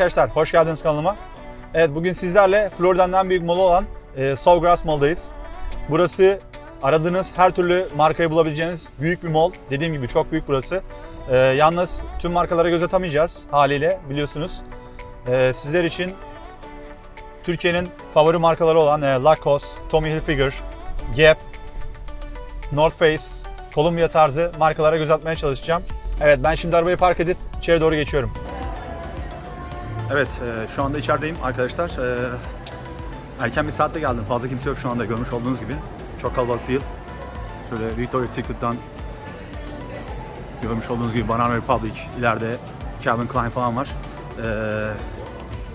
Arkadaşlar, hoş geldiniz kanalıma. Evet, bugün sizlerle Florida'nın en büyük molu olan e, Sawgrass Mall'dayız. Burası aradığınız her türlü markayı bulabileceğiniz büyük bir mall. Dediğim gibi çok büyük burası. E, yalnız tüm markalara göz atamayacağız haliyle biliyorsunuz. E, sizler için Türkiye'nin favori markaları olan e, Lacoste, Tommy Hilfiger, Gap, North Face, Columbia tarzı markalara göz atmaya çalışacağım. Evet ben şimdi arabayı park edip içeri doğru geçiyorum. Evet e, şu anda içerideyim arkadaşlar. E, erken bir saatte geldim. Fazla kimse yok şu anda görmüş olduğunuz gibi. Çok kalabalık değil. Şöyle Victoria's Secret'tan görmüş olduğunuz gibi Banana Republic, ileride Calvin Klein falan var. E,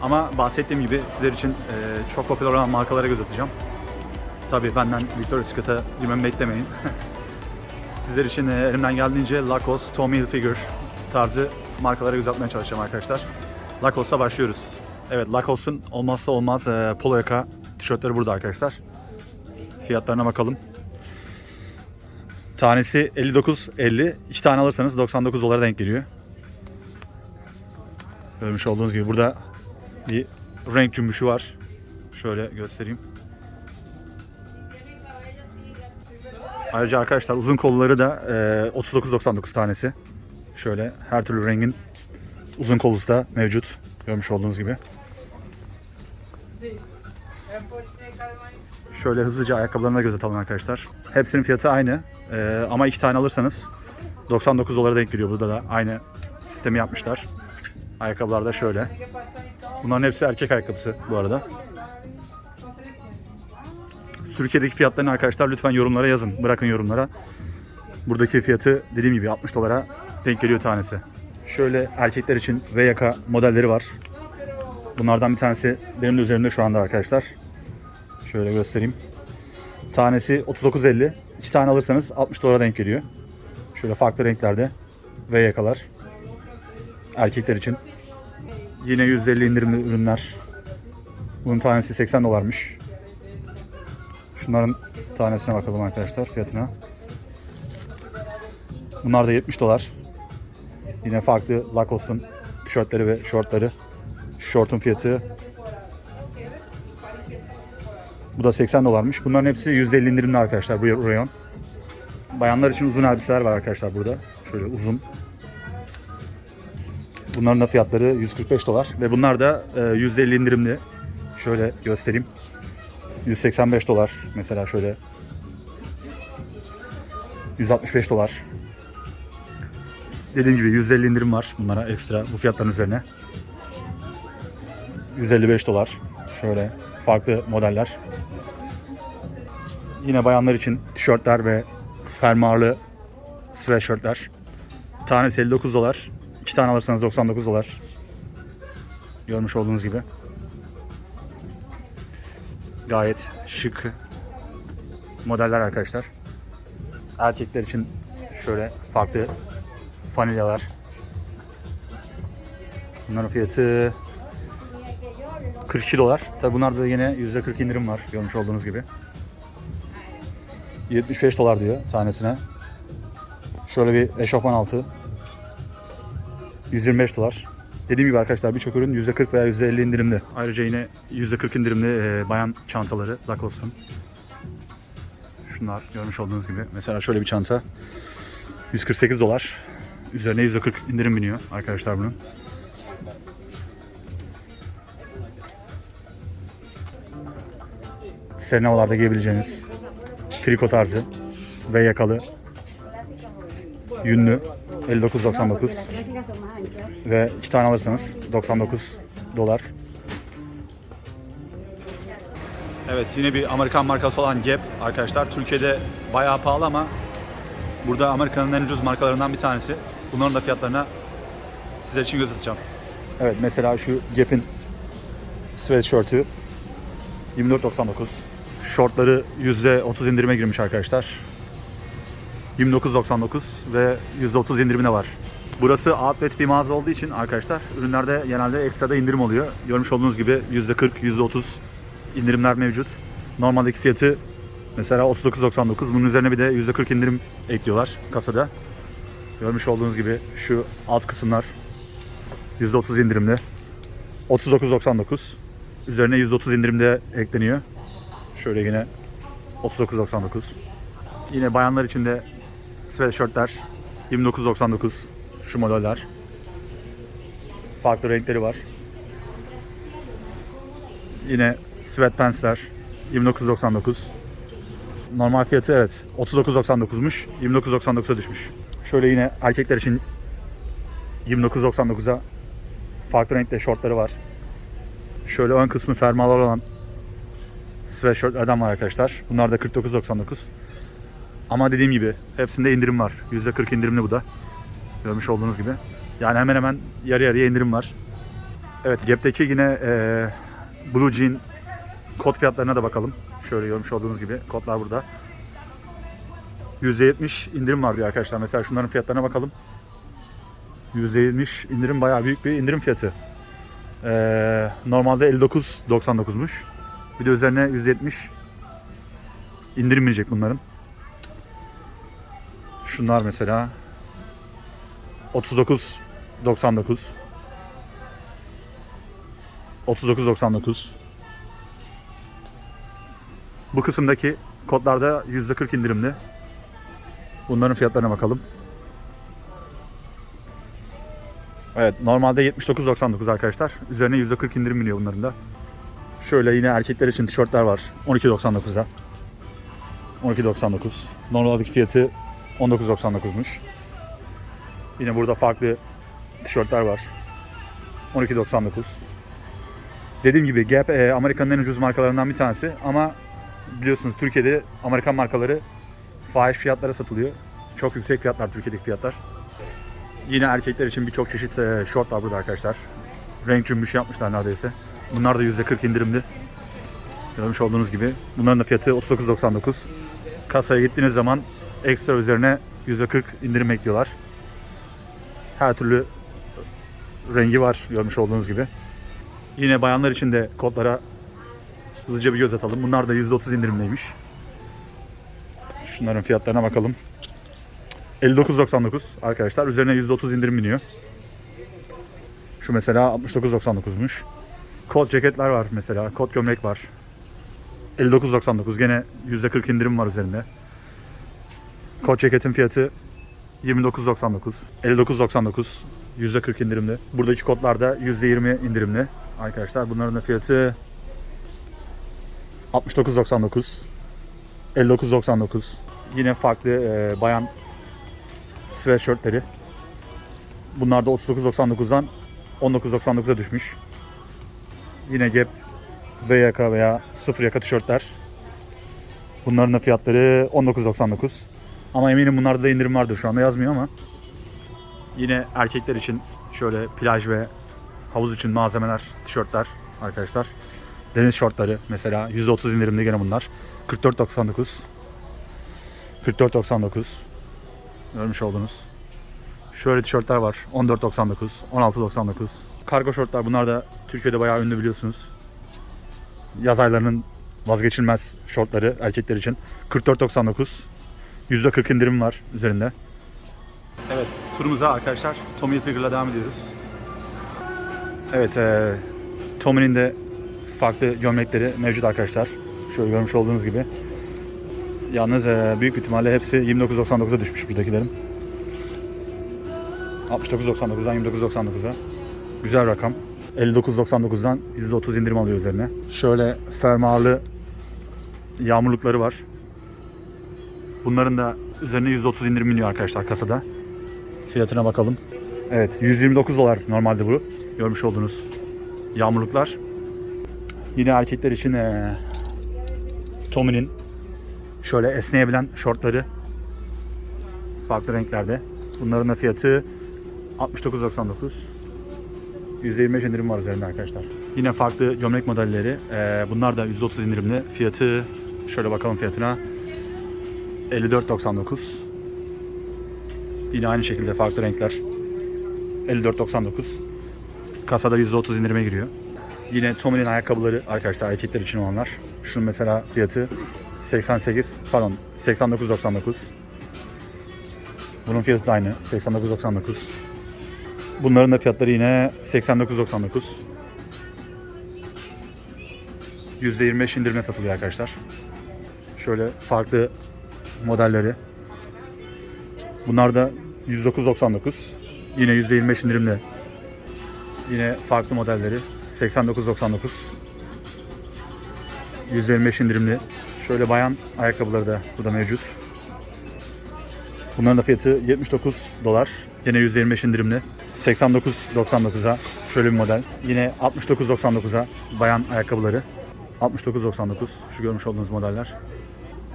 ama bahsettiğim gibi sizler için e, çok popüler olan markalara göz atacağım. Tabii benden Victoria's Secret'a girmemi beklemeyin. Sizler için e, elimden geldiğince Lacoste, Tommy Hilfiger tarzı markalara göz atmaya çalışacağım arkadaşlar. Lacoste'a başlıyoruz. Evet Lacoste'un olmazsa olmaz e, polo yaka tişörtleri burada arkadaşlar. Fiyatlarına bakalım. Tanesi 59.50. İki tane alırsanız 99 dolara denk geliyor. Görmüş olduğunuz gibi burada bir renk cümbüşü var. Şöyle göstereyim. Ayrıca arkadaşlar uzun kolları da e, 39.99 tanesi. Şöyle her türlü rengin uzun kolusu da mevcut. Görmüş olduğunuz gibi. Şöyle hızlıca ayakkabılarına göz atalım arkadaşlar. Hepsinin fiyatı aynı. E, ama iki tane alırsanız 99 dolara denk geliyor. Burada da aynı sistemi yapmışlar. Ayakkabılar da şöyle. Bunların hepsi erkek ayakkabısı bu arada. Türkiye'deki fiyatlarını arkadaşlar lütfen yorumlara yazın. Bırakın yorumlara. Buradaki fiyatı dediğim gibi 60 dolara denk geliyor tanesi. Şöyle erkekler için V yaka modelleri var. Bunlardan bir tanesi benim de üzerimde şu anda arkadaşlar. Şöyle göstereyim. Tanesi 39.50. İki tane alırsanız 60 dolara denk geliyor. Şöyle farklı renklerde V yakalar. Erkekler için. Yine %50 indirimli ürünler. Bunun tanesi 80 dolarmış. Şunların tanesine bakalım arkadaşlar fiyatına. Bunlar da 70 dolar. Yine farklı Lacoste'un tişörtleri ve şortları. Şortun fiyatı bu da 80 dolarmış. Bunların hepsi %50 indirimli arkadaşlar bu rayon. Bayanlar için uzun elbiseler var arkadaşlar burada. Şöyle uzun. Bunların da fiyatları 145 dolar ve bunlar da e, %50 indirimli. Şöyle göstereyim. 185 dolar mesela şöyle 165 dolar dediğim gibi 150 indirim var bunlara ekstra bu fiyatların üzerine. 155 dolar. Şöyle farklı modeller. Yine bayanlar için tişörtler ve fermuarlı sweatshirtler. Tanesi 59 dolar. 2 tane alırsanız 99 dolar. Görmüş olduğunuz gibi. Gayet şık modeller arkadaşlar. Erkekler için şöyle farklı fanilyalar. Bunların fiyatı 42 dolar. Tabi bunlarda da yine %40 indirim var görmüş olduğunuz gibi. 75 dolar diyor tanesine. Şöyle bir eşofman altı. 125 dolar. Dediğim gibi arkadaşlar birçok ürün %40 veya %50 indirimli. Ayrıca yine %40 indirimli e, bayan çantaları Lacoste'un. Şunlar görmüş olduğunuz gibi. Mesela şöyle bir çanta. 148 dolar. Üzerine %40 indirim biniyor arkadaşlar bunun. Serin havalarda giyebileceğiniz triko tarzı ve yakalı yünlü 59.99 ve iki tane alırsanız 99 dolar. Evet yine bir Amerikan markası olan Gap arkadaşlar. Türkiye'de bayağı pahalı ama burada Amerika'nın en ucuz markalarından bir tanesi. Bunların da fiyatlarına sizler için göz atacağım. Evet mesela şu Gap'in sweatshirt'ü 24.99. Şortları %30 indirime girmiş arkadaşlar. 29.99 ve %30 indirimine var. Burası outlet bir mağaza olduğu için arkadaşlar ürünlerde genelde ekstrada indirim oluyor. Görmüş olduğunuz gibi %40, %30 indirimler mevcut. Normaldeki fiyatı mesela 39.99. Bunun üzerine bir de %40 indirim ekliyorlar kasada. Görmüş olduğunuz gibi şu alt kısımlar %30 indirimli. 39.99. Üzerine 130 indirimde ekleniyor. Şöyle yine 39.99. Yine bayanlar için de sweatshirtler 29.99 şu modeller. Farklı renkleri var. Yine sweatpantsler 29.99. Normal fiyatı evet 39.99'muş. 29.99'a düşmüş. Şöyle yine erkekler için 29.99'a farklı renkte şortları var. Şöyle ön kısmı fermuarlı olan sweatshirtlerden var arkadaşlar. Bunlar da 49.99. Ama dediğim gibi hepsinde indirim var. %40 indirimli bu da. Görmüş olduğunuz gibi. Yani hemen hemen yarı yarıya indirim var. Evet Gap'teki yine eee Blue Jean kod fiyatlarına da bakalım. Şöyle görmüş olduğunuz gibi kodlar burada. %70 indirim var diyor arkadaşlar. Mesela şunların fiyatlarına bakalım. %70 indirim bayağı büyük bir indirim fiyatı. Ee, normalde 59.99'muş. Bir de üzerine %70 indirim gelecek bunların. Şunlar mesela 39.99 39.99 Bu kısımdaki kodlarda %40 indirimli. Bunların fiyatlarına bakalım. Evet normalde 79.99 arkadaşlar. Üzerine %40 indirim biniyor bunların da. Şöyle yine erkekler için tişörtler var. 12.99'a. 12.99. Normaldeki fiyatı 19.99'muş. Yine burada farklı tişörtler var. 12.99. Dediğim gibi Gap e, Amerika'nın en ucuz markalarından bir tanesi ama biliyorsunuz Türkiye'de Amerikan markaları fahiş fiyatlara satılıyor. Çok yüksek fiyatlar Türkiye'deki fiyatlar. Yine erkekler için birçok çeşit e, şort var burada arkadaşlar. Renk cümbüş yapmışlar neredeyse. Bunlar da %40 indirimli. Görmüş olduğunuz gibi. Bunların da fiyatı 39.99. Kasaya gittiğiniz zaman ekstra üzerine %40 indirim ekliyorlar. Her türlü rengi var görmüş olduğunuz gibi. Yine bayanlar için de kodlara hızlıca bir göz atalım. Bunlar da %30 indirimliymiş. Şunların fiyatlarına bakalım. 59.99 arkadaşlar. Üzerine %30 indirim biniyor. Şu mesela 69.99'muş. Kot ceketler var mesela. Kot gömlek var. 59.99 gene %40 indirim var üzerinde. Kot ceketin fiyatı 29.99. 59.99 %40 indirimli. Buradaki kodlarda %20 indirimli arkadaşlar. Bunların da fiyatı 69.99 59.99 Yine farklı e, bayan sweatshirtleri. Bunlar da 39.99'dan 19.99'a düşmüş. Yine Gap V yaka veya sıfır yaka tişörtler. Bunların da fiyatları 19.99. Ama eminim bunlarda da indirim vardır şu anda yazmıyor ama. Yine erkekler için şöyle plaj ve havuz için malzemeler, tişörtler arkadaşlar. Deniz şortları mesela %30 indirimli gene bunlar. 44.99 44.99 Görmüş oldunuz. Şöyle tişörtler var. 14.99, 16.99. Kargo şortlar bunlar da Türkiye'de bayağı ünlü biliyorsunuz. Yaz aylarının vazgeçilmez şortları erkekler için. 44.99. %40 indirim var üzerinde. Evet turumuza arkadaşlar Tommy Hilfiger'la devam ediyoruz. Evet e, Tommy'nin de farklı gömlekleri mevcut arkadaşlar. Şöyle görmüş olduğunuz gibi. Yalnız e, büyük ihtimalle hepsi 29.99'a düşmüş buradakilerin. 69.99'dan 29.99'a. Güzel rakam. 59.99'dan %30 indirim alıyor üzerine. Şöyle fermuarlı yağmurlukları var. Bunların da üzerine 130 indirim iniyor arkadaşlar kasada. Fiyatına bakalım. Evet 129 dolar normalde bu. Görmüş olduğunuz yağmurluklar. Yine erkekler için eee Tommy'nin şöyle esneyebilen şortları farklı renklerde. Bunların da fiyatı 69.99. %25 indirim var üzerinde arkadaşlar. Yine farklı gömlek modelleri. Eee, bunlar da %30 indirimli. Fiyatı şöyle bakalım fiyatına. 54.99. Yine aynı şekilde farklı renkler. 54.99. Kasada %30 indirime giriyor. Yine Tommy'nin ayakkabıları arkadaşlar erkekler için olanlar. Şunun mesela fiyatı 88 pardon 89.99. Bunun fiyatı da aynı 89.99. Bunların da fiyatları yine 89.99. %25 indirimle satılıyor arkadaşlar. Şöyle farklı modelleri. Bunlar da 109.99. Yine %25 indirimle. Yine farklı modelleri 89.99. %25 indirimli. Şöyle bayan ayakkabıları da burada mevcut. Bunların da fiyatı 79 dolar. Yine %25 indirimli. 89.99'a şöyle bir model. Yine 69.99'a bayan ayakkabıları. 69.99 şu görmüş olduğunuz modeller.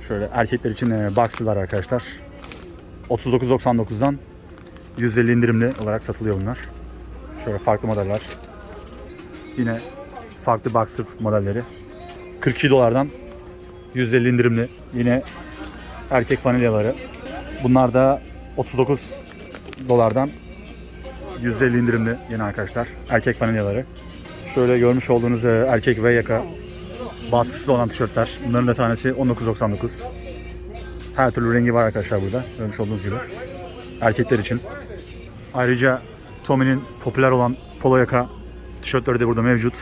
Şöyle erkekler için e, boxer'lar arkadaşlar. 39.99'dan 150 indirimli olarak satılıyor bunlar. Şöyle farklı modeller. Yine farklı boxer modelleri. 42 dolardan 150 indirimli. Yine erkek vanilyaları. Bunlar da 39 dolardan 150 indirimli yine arkadaşlar. Erkek vanilyaları. Şöyle görmüş olduğunuz e, erkek ve yaka baskısız olan tişörtler. Bunların da tanesi 19.99. Her türlü rengi var arkadaşlar burada. Görmüş olduğunuz gibi. Erkekler için. Ayrıca Tommy'nin popüler olan polo yaka tişörtleri de burada mevcut.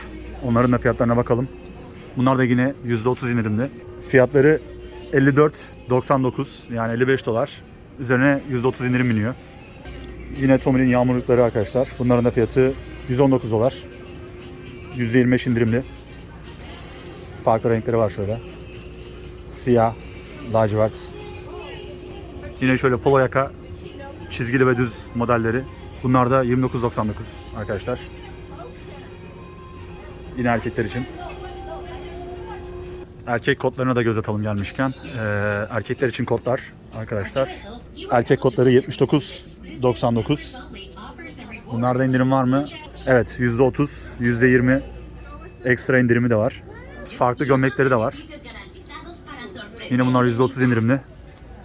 Onların da fiyatlarına bakalım. Bunlar da yine %30 indirimli. Fiyatları 54.99 yani 55 dolar. Üzerine %30 indirim biniyor. Yine Tommy'nin yağmurlukları arkadaşlar. Bunların da fiyatı 119 dolar. %25 indirimli. Farklı renkleri var şöyle. Siyah, lacivert. Yine şöyle polo yaka çizgili ve düz modelleri. Bunlar da 29.99 arkadaşlar. Yine erkekler için. Erkek kotlarına da göz atalım gelmişken. Ee, erkekler için kotlar arkadaşlar. Erkek kotları 79.99. Bunlarda indirim var mı? Evet %30, %20 ekstra indirimi de var. Farklı gömlekleri de var. Yine bunlar %30 indirimli.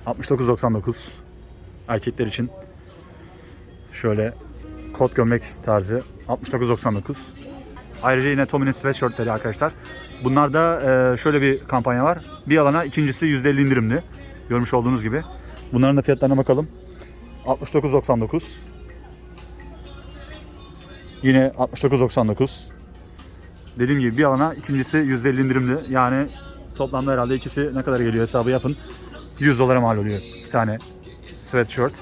69.99 erkekler için. Şöyle kot gömlek tarzı 69.99. Ayrıca yine Tommy'nin sweatshirtleri arkadaşlar. Bunlarda e, şöyle bir kampanya var. Bir alana ikincisi %50 indirimli. Görmüş olduğunuz gibi. Bunların da fiyatlarına bakalım. 69.99 Yine 69.99 Dediğim gibi bir alana ikincisi %50 indirimli. Yani toplamda herhalde ikisi ne kadar geliyor hesabı yapın. 100 dolara mal oluyor iki tane sweatshirt.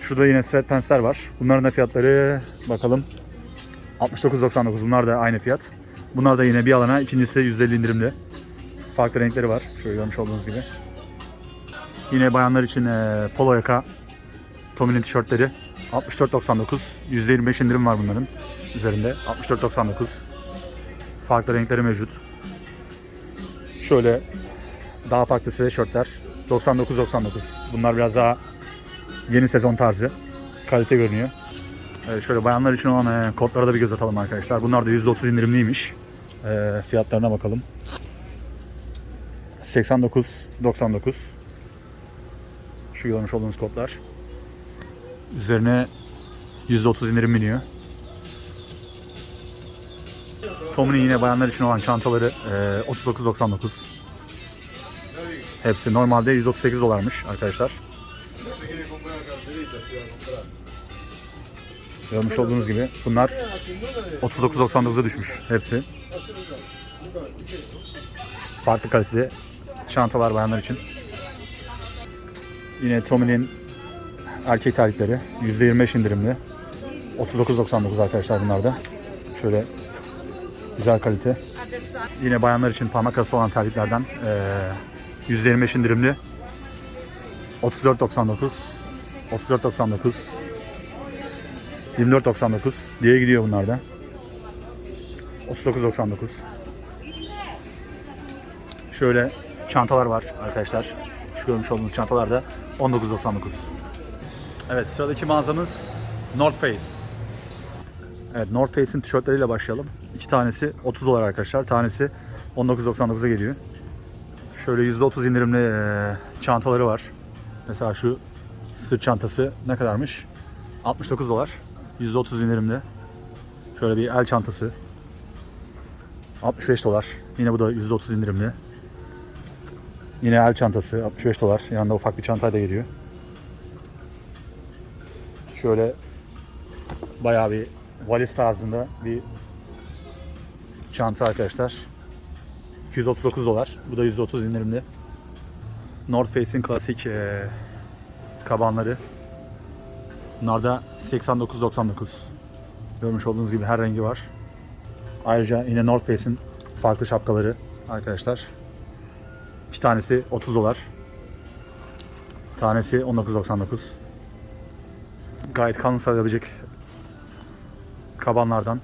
Şurada yine sweatpantsler var. Bunların da fiyatları bakalım. 69.99 bunlar da aynı fiyat. Bunlar da yine bir alana ikincisi %50 indirimli. Farklı renkleri var. Şöyle görmüş olduğunuz gibi. Yine bayanlar için e, polo yaka Tommy'nin tişörtleri. 64.99 %25 indirim var bunların üzerinde. 64.99 farklı renkleri mevcut. Şöyle daha farklı sweatshirtler 99.99 bunlar biraz daha yeni sezon tarzı. Kalite görünüyor şöyle bayanlar için olan e, kodlara da bir göz atalım arkadaşlar bunlar da %30 indirimliymiş E, fiyatlarına bakalım 89.99 şu görmüş olduğunuz kodlar. Üzerine %30 indirim biniyor. Tommy'nin yine bayanlar için olan çantaları e, 39.99. Hepsi normalde 138 dolarmış arkadaşlar. Görmüş olduğunuz gibi bunlar 39.99'a düşmüş hepsi. Farklı kalitede çantalar bayanlar için. Yine Tommy'nin erkek terlikleri %25 indirimli. 39.99 arkadaşlar bunlar da. Şöyle güzel kalite. Yine bayanlar için parmak arası olan terliklerden eee, %25 indirimli. 34.99 34.99 24.99 diye gidiyor bunlar da. 39.99 Şöyle çantalar var arkadaşlar. Şu görmüş olduğunuz çantalar da 19.99. Evet sıradaki mağazamız North Face. Evet North Face'in tişörtleriyle başlayalım. İki tanesi 30 dolar arkadaşlar. Tanesi 19.99'a geliyor. Şöyle %30 indirimli çantaları var. Mesela şu sırt çantası ne kadarmış? 69 dolar. %30 indirimli. Şöyle bir el çantası. 65 dolar. Yine bu da %30 indirimli. Yine el çantası 65 dolar. Yanında ufak bir çantayla geliyor. Şöyle bayağı bir valiz tarzında bir çanta arkadaşlar. 239 dolar. Bu da %30 indirimli. North Face'in klasik eee, kabanları. Bunlar da 89.99. Görmüş olduğunuz gibi her rengi var. Ayrıca yine North Face'in farklı şapkaları arkadaşlar. İki tanesi 30 dolar. Tanesi 19.99. Gayet kalın sayılabilecek kabanlardan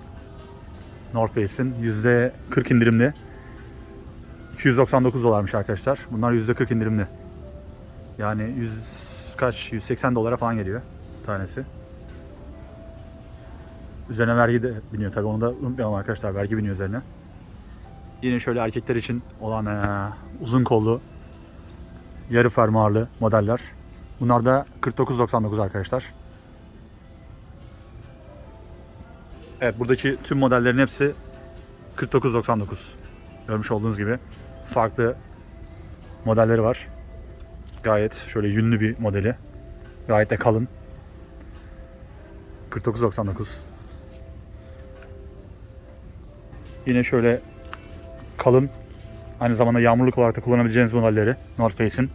North Face'in %40 indirimli. 299 dolarmış arkadaşlar. Bunlar %40 indirimli. Yani 100 kaç 180 dolara falan geliyor tanesi. Üzerine vergi de biniyor tabii onu da unutmayalım arkadaşlar vergi biniyor üzerine. Yine şöyle erkekler için olan eee, uzun kollu yarı fermuarlı modeller. Bunlar da 49.99 arkadaşlar. Evet buradaki tüm modellerin hepsi 49.99. Görmüş olduğunuz gibi farklı modelleri var. Gayet şöyle yünlü bir modeli. Gayet de kalın. 49.99. Yine şöyle kalın aynı zamanda yağmurluk olarak da kullanabileceğiniz modelleri North Face'in.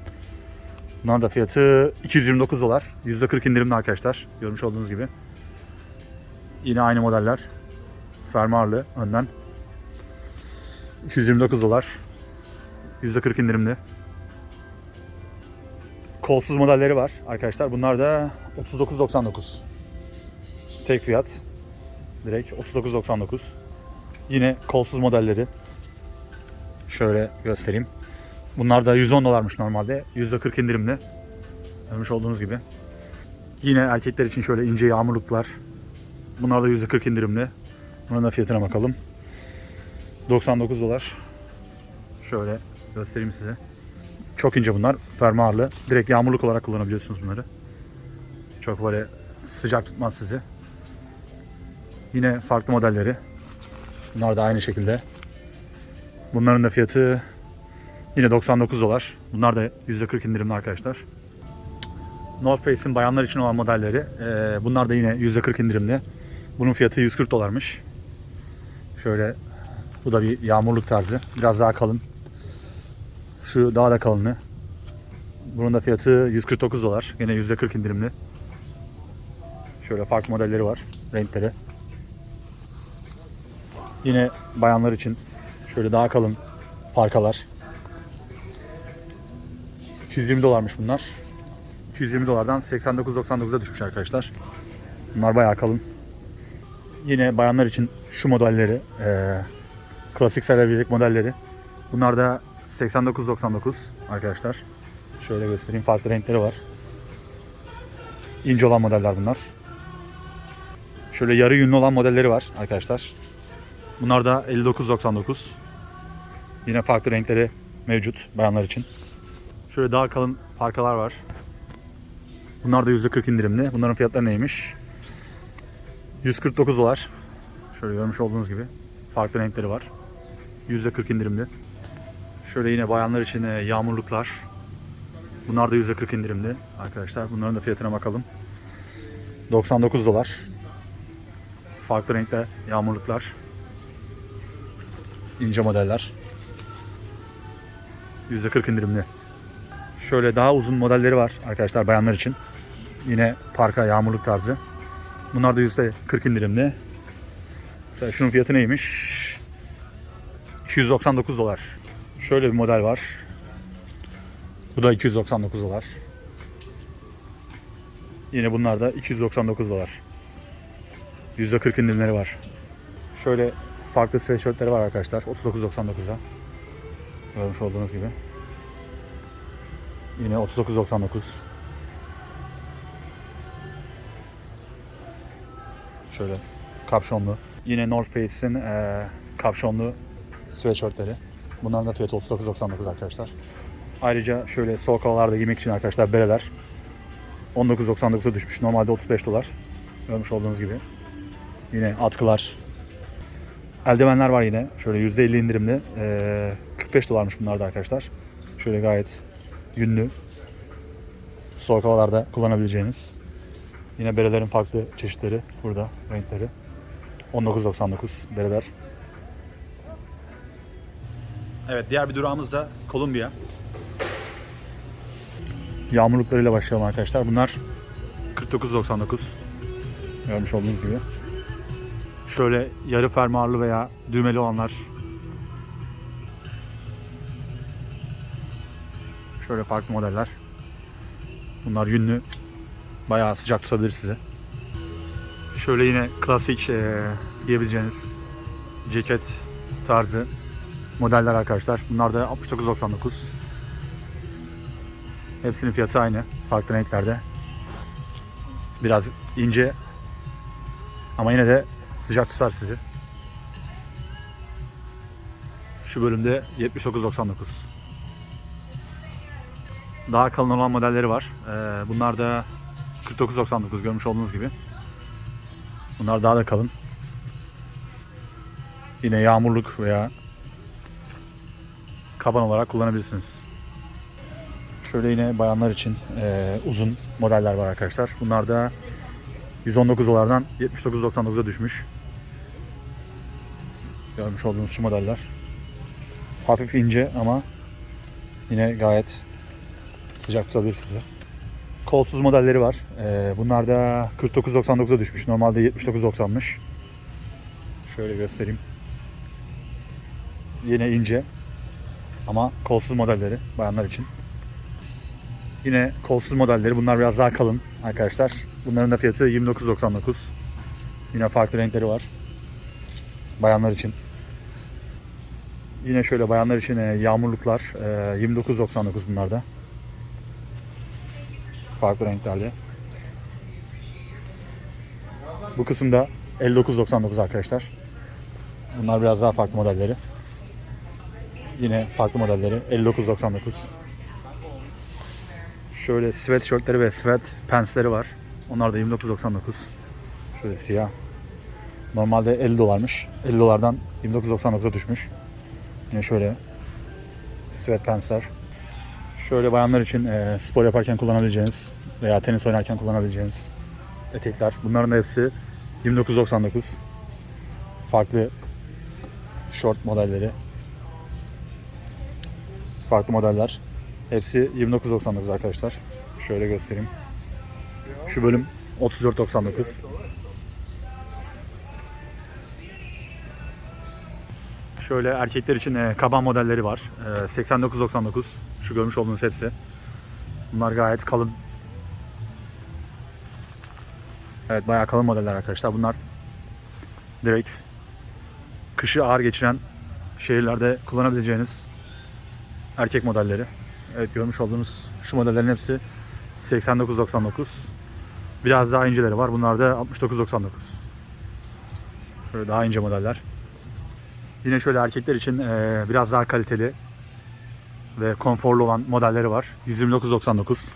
Bunlar da fiyatı 229 dolar. %40 indirimli arkadaşlar. Görmüş olduğunuz gibi. Yine aynı modeller. Fermuarlı önden. 229 dolar. %40 indirimli. Kolsuz modelleri var arkadaşlar. Bunlar da 39.99. Tek fiyat. Direkt 39.99. Yine kolsuz modelleri. Şöyle göstereyim. Bunlar da 110 dolarmış normalde. %40 indirimli. Görmüş olduğunuz gibi. Yine erkekler için şöyle ince yağmurluklar. Bunlar da %40 indirimli. Bunun da fiyatına bakalım. 99 dolar. Şöyle göstereyim size. Çok ince bunlar. Fermuarlı. Direkt yağmurluk olarak kullanabiliyorsunuz bunları. Çok böyle sıcak tutmaz sizi. Yine farklı modelleri. Bunlar da aynı şekilde. Bunların da fiyatı yine 99 dolar. Bunlar da %40 indirimli arkadaşlar. North Face'in bayanlar için olan modelleri. eee, bunlar da yine %40 indirimli. Bunun fiyatı 140 dolarmış. Şöyle bu da bir yağmurluk tarzı. Biraz daha kalın. Şu daha da kalını. Bunun da fiyatı 149 dolar. Yine %40 indirimli. Şöyle farklı modelleri var. Renkleri. Yine bayanlar için şöyle daha kalın parkalar. 220 dolarmış bunlar. 220 dolardan 89.99'a düşmüş arkadaşlar. Bunlar bayağı kalın. Yine bayanlar için şu modelleri, eee klasik sayılabilecek modelleri. Bunlar da 89.99 arkadaşlar. Şöyle göstereyim farklı renkleri var. İnce olan modeller bunlar. Şöyle yarı yünlü olan modelleri var arkadaşlar. Bunlar da 59.99. Yine farklı renkleri mevcut bayanlar için. Şöyle daha kalın parkalar var. Bunlar da %40 indirimli. Bunların fiyatları neymiş? 149 dolar. Şöyle görmüş olduğunuz gibi. Farklı renkleri var. %40 indirimli. Şöyle yine bayanlar için e, yağmurluklar. Bunlar da %40 indirimli arkadaşlar. Bunların da fiyatına bakalım. 99 dolar. Farklı renkte yağmurluklar. İnce modeller. %40 indirimli. Şöyle daha uzun modelleri var arkadaşlar bayanlar için. Yine parka yağmurluk tarzı. Bunlar da %40 indirimli. Mesela şunun fiyatı neymiş? 299 dolar. Şöyle bir model var. Bu da 299 dolar. Yine bunlar da 299 dolar. %40 indirimleri var. Şöyle farklı sweatshirtleri var arkadaşlar. 39.99'a. Görmüş olduğunuz gibi. Yine 39.99. Şöyle kapşonlu. Yine North Face'in eee kapşonlu sweatshirtleri. Bunların da fiyatı 39.99 arkadaşlar. Ayrıca şöyle soğuk havalarda giymek için arkadaşlar bereler 19.99'a düşmüş. Normalde 35 dolar. Görmüş olduğunuz gibi. Yine atkılar. Eldivenler var yine. Şöyle %50 indirimli. Ee, 45 dolarmış bunlar da arkadaşlar. Şöyle gayet yünlü. Soğuk havalarda kullanabileceğiniz. Yine berelerin farklı çeşitleri burada. Renkleri. 19.99 bereler. Evet diğer bir durağımız da Kolombiya. Yağmurluklarıyla başlayalım arkadaşlar. Bunlar 49.99. Görmüş olduğunuz gibi. Şöyle yarı fermuarlı veya düğmeli olanlar. Şöyle farklı modeller. Bunlar yünlü. Bayağı sıcak tutabilir size. Şöyle yine klasik eee giyebileceğiniz ceket tarzı modeller arkadaşlar. Bunlar da 69.99. Hepsinin fiyatı aynı. Farklı renklerde. Biraz ince ama yine de sıcak tutar sizi. Şu bölümde 79.99. Daha kalın olan modelleri var. Ee, bunlar da 49.99 görmüş olduğunuz gibi. Bunlar daha da kalın. Yine yağmurluk veya kaban olarak kullanabilirsiniz. Şöyle yine bayanlar için e, uzun modeller var arkadaşlar. Bunlar da 119 dolardan 79.99'a düşmüş. Görmüş olduğunuz şu modeller. Hafif ince ama yine gayet sıcak tutabilir sizi. Kolsuz modelleri var. E, bunlar da 49.99'a düşmüş. Normalde 79.90'mış. Şöyle göstereyim. Yine ince ama kolsuz modelleri bayanlar için. Yine kolsuz modelleri bunlar biraz daha kalın arkadaşlar. Bunların da fiyatı 29.99. Yine farklı renkleri var. Bayanlar için. Yine şöyle bayanlar için e, yağmurluklar e, 29.99 bunlar da. Farklı renklerde. Bu kısımda 59.99 arkadaşlar. Bunlar biraz daha farklı modelleri. Yine farklı modelleri 59.99. Şöyle sweatshirtleri ve sweat pantsleri var. Onlar da 29.99. Şöyle siyah. Normalde 50 dolarmış. 50 dolardan 29.99'a düşmüş. Yine şöyle sweat pantsler. Şöyle bayanlar için e, spor yaparken kullanabileceğiniz veya tenis oynarken kullanabileceğiniz etekler. Bunların hepsi 29.99. Farklı short modelleri. Farklı modeller. Hepsi 29.99 arkadaşlar. Şöyle göstereyim. Şu bölüm 34.99. Şöyle erkekler için e, kaban modelleri var. E, 89.99. Şu görmüş olduğunuz hepsi. Bunlar gayet kalın. Evet bayağı kalın modeller arkadaşlar. Bunlar direkt kışı ağır geçiren şehirlerde kullanabileceğiniz erkek modelleri. Evet görmüş olduğunuz şu modellerin hepsi 89.99. Biraz daha inceleri var. Bunlar da 69.99. Şöyle daha ince modeller. Yine şöyle erkekler için eee, biraz daha kaliteli ve konforlu olan modelleri var. 129.99.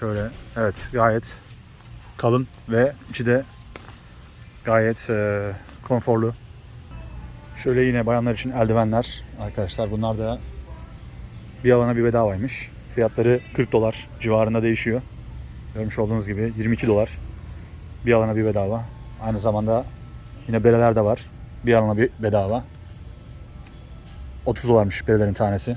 Şöyle evet gayet kalın ve içi de gayet eee, konforlu. Şöyle yine bayanlar için eldivenler arkadaşlar. Bunlar da bir alana bir bedavaymış. Fiyatları 40 dolar civarında değişiyor. Görmüş olduğunuz gibi 22 dolar. Bir alana bir bedava. Aynı zamanda yine bereler de var. Bir alana bir bedava. 30 dolarmış berelerin tanesi.